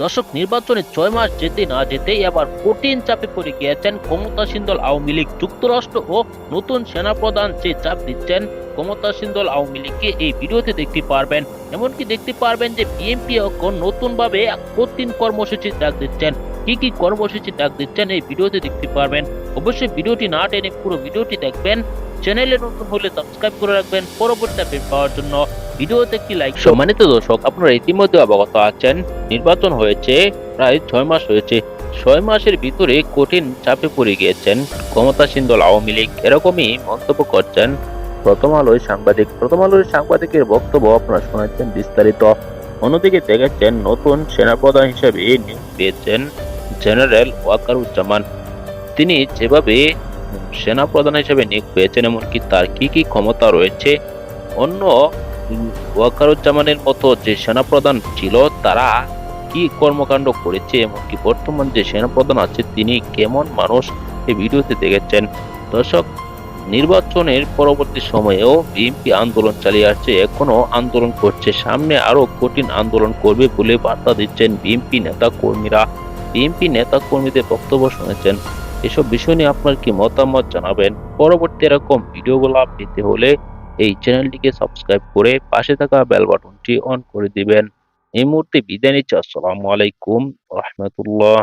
দর্শক নির্বাচনে ছয় মাস যেতে না যেতেই এবার কঠিন চাপে পড়ে গিয়েছেন ক্ষমতাসীন দল আওয়ামী লীগ। যুক্তরাষ্ট্র ও নতুন সেনাপ্রধান যে চাপ দিচ্ছেন ক্ষমতাসীন দল আওয়ামী লীগকে এই ভিডিওতে দেখতে পারবেন। এমনকি দেখতে পারবেন যে বিএনপি এখন নতুন ভাবে কঠিন কর্মসূচি ডাক দিচ্ছেন। কি কি কর্মসূচি ডাক দিচ্ছেন এই ভিডিওতে দেখতে পারবেন। অবশ্যই ভিডিওটি না টেনে পুরো ভিডিওটি দেখবেন। চ্যানেলে নতুন হলে সাবস্ক্রাইব করে রাখবেন। পরবর্তী আপডেট পাওয়ার জন্য ভিডিওতে একটি লাইক সম্মানিত দর্শক, আপনারা ইতিমধ্যে অবগত আছেন, নির্বাচন হয়েছে, প্রায় ছয় মাস হয়েছে। ছয় মাসের ভিতরে কঠিন চাপে পড়ে গিয়েছেন ক্ষমতাসীন দল আওয়ামী লীগ। এরকমই মন্তব্য করছেন প্রথম আলোয় সাংবাদিক। প্রথম আলোয় সাংবাদিকের বক্তব্য আপনারা শোনাচ্ছেন বিস্তারিত। অন্যদিকে দেখেছেন, নতুন সেনাপ্রধান হিসেবে নিয়োগ পেয়েছেন জেনারেল ওয়াকারুজ্জামান। তিনি যেভাবে সেনাপ্রধান হিসেবে নিয়োগ পেয়েছেন, এমনকি তার কি কি ক্ষমতা রয়েছে? অন্য ওয়াকারুজ্জামানের মতো যে সেনাপ্রধান ছিল, তারা কি কর্মকাণ্ড করেছে? এমনকি বর্তমান যে সেনাপ্রধান আছে, তিনি কেমন মানুষ? এই ভিডিওতে দেখেছেন। দর্শক, নির্বাচনের পরবর্তী সময়েও বিএনপি আন্দোলন চালিয়ে আসছে, এখনও আন্দোলন করছে, সামনে আরও কঠিন আন্দোলন করবে বলে বার্তা দিচ্ছেন বিএনপি নেতা কর্মীরা বিএনপি নেতা কর্মীদের বক্তব্য শুনেছেন। এসব বিষয় নিয়ে আপনার কি মতামত জানাবেন? পরবর্তী এরকম ভিডিওগুলো পেতে হলে এই চ্যানেলটিকে সাবস্ক্রাইব করে পাশে থাকা বেল বাটনটি অন করে দিবেন। এই মুহূর্তে বিদায় নিচ্ছি। আসসালামু আলাইকুম রহমতুল্লাহ।